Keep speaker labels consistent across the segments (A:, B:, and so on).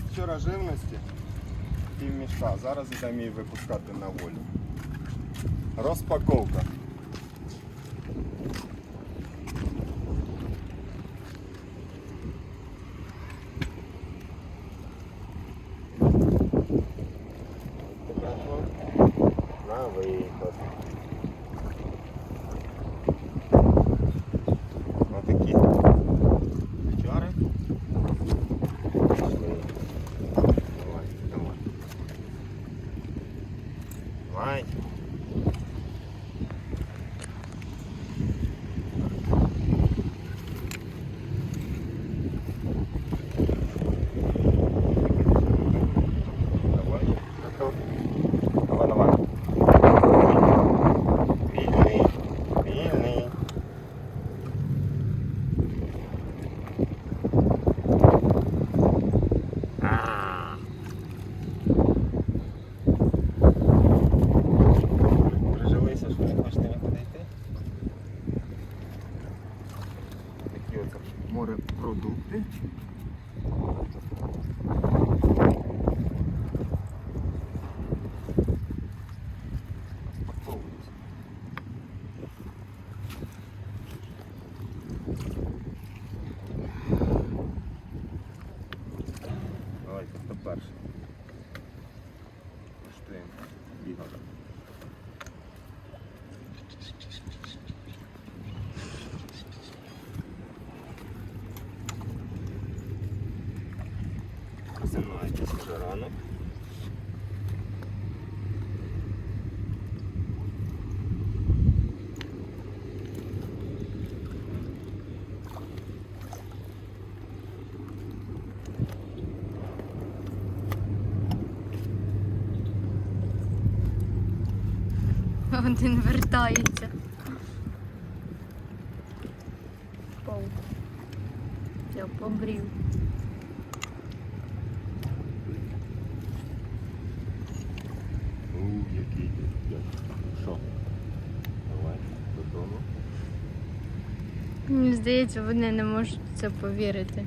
A: Набралось вчора живності, пів мішка. Зараз йдемо її випускати на волю. Розпаковка. На виход. Отакі. Вчора. Пішли. Давай, давай. Давай. морепродукти. Розпаковуються. Давайте, Просинайтесь вже ранок.
B: Один вертається. Пол. Я побрів.
A: Який. Що? Давай, додому.
B: Мені здається, вони не можуть в це повірити.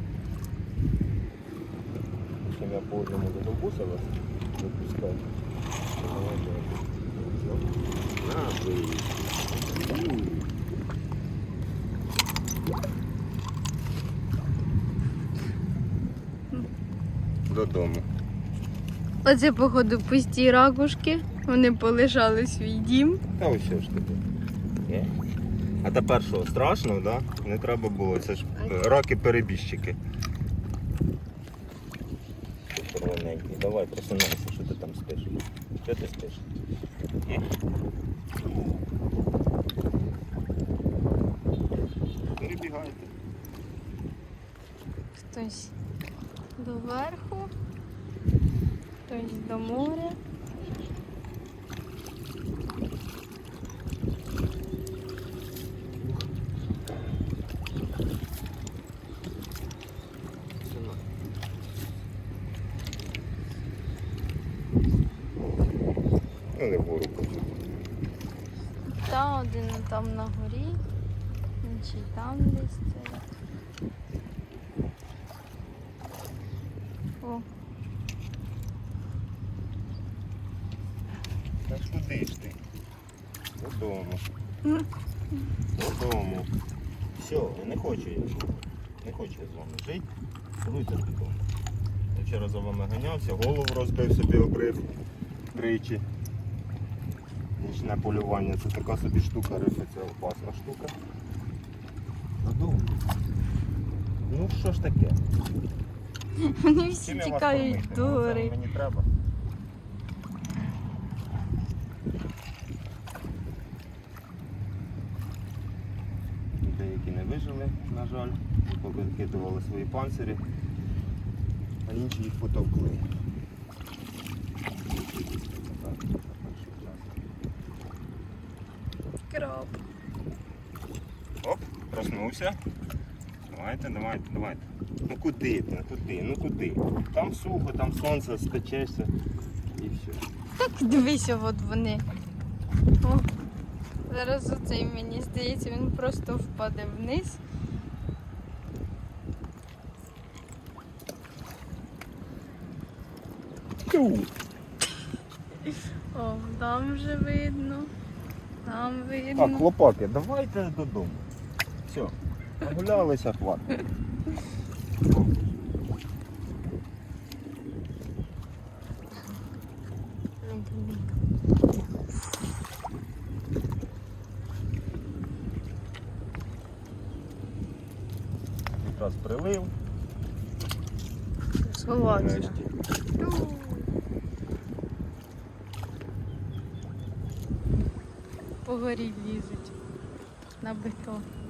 A: Я по одному задовбуся вас вийди. Додому.
B: Оце, походу, пусті ракушки. Вони полишали свій дім.
A: Та ось що ж таке. Є? А тепер що, страшно, да? Не треба було, це ж е, раки-перебіжчики. Червоненький, давай просинайся, що ти там спиш? Що ти спиш? Є? Перебігайте.
B: Хтось доверху, хтось до моря.
A: Ну не вгору потім.
B: Та один там на горі, інший там десь це. О,
A: Та ж куди ж ти? Додому. Додому. Все, я не хочу я. Не хочу я з вами жити. Руйте додому. Я вчора за вами ганявся, голову розбив собі обрив тричі. Нічне полювання, це така собі штука, рифи, це опасна штука. Ну що ж таке?
B: вони всі
A: Чим я вас
B: тікають
A: кормити? Ну, це. Мені треба. Деякі не вижили, на жаль, викидували свої панцирі, а інші їх потовкли. Проснувся. Давайте, давайте, давайте. Ну куди ти? Куди? Ну куди? Там сухо, там сонце, спечешся і все.
B: Так дивися, от вони. О, зараз оцей мені здається, він просто впаде вниз. О, там вже видно. Там
A: Так,
B: видно.
A: хлопаки, давайте додому. Все, нагулялися, хватить. Якраз прилив. Нарешті.
B: По горі лізуть на бетон.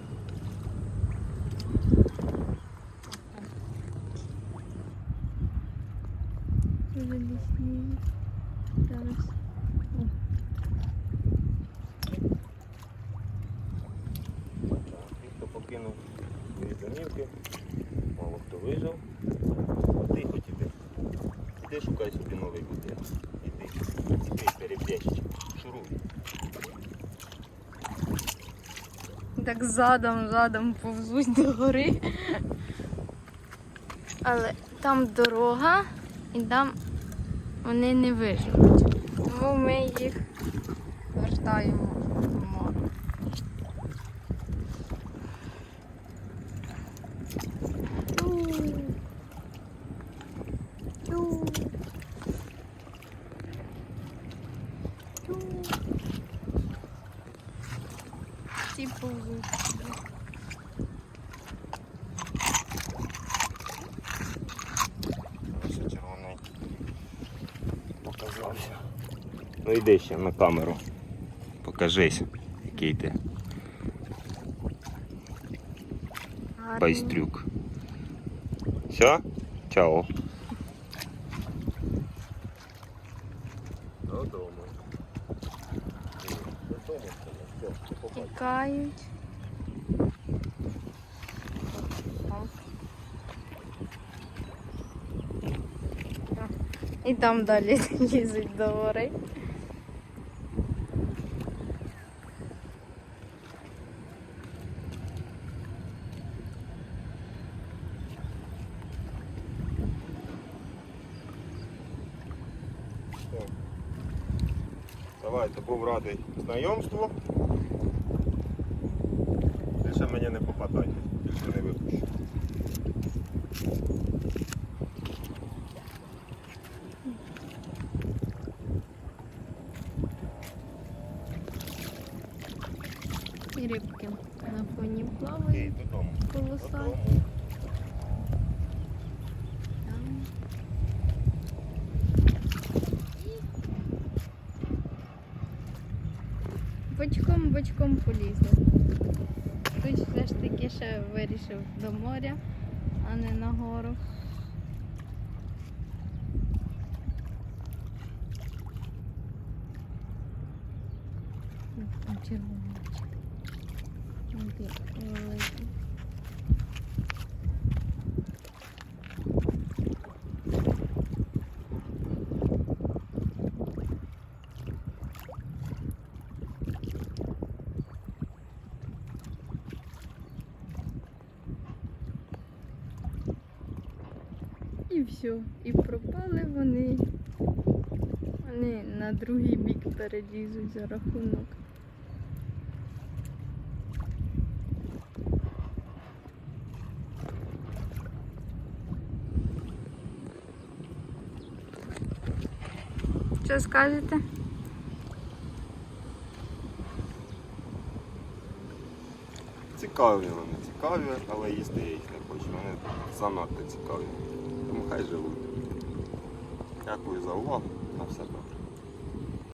A: Вижив. А ти хоч іди. Шукай собі новий будинок. Іди. Іди, перебіжчик. Шуруй.
B: Так задом, задом повзуть до гори. Але там дорога і там вони не виживуть. Тому ми їх вертаємо
A: Ну йди ще на камеру. Покажись, який ти
B: Гарний.
A: байстрюк. Все? Чао. Додому.
B: Тікають. І там далі лізуть до гори.
A: Все. Давайте, був радий знайомству. Більше мені не попадайте, більше не випущу.
B: І рибки на фоні плавають.
A: додому.
B: Полоса.
A: Додому.
B: Там. Бочком полізли. Тут все ж таки ще вирішив до моря, а не на гору. Такий великий. І все. І пропали вони. Вони на другий бік перелізуть за рахунок. Що скажете?
A: Цікаві вони, цікаві, але їсти я їх не хочу. Вони занадто цікаві. Хай живуть. Дякую за увагу. На все.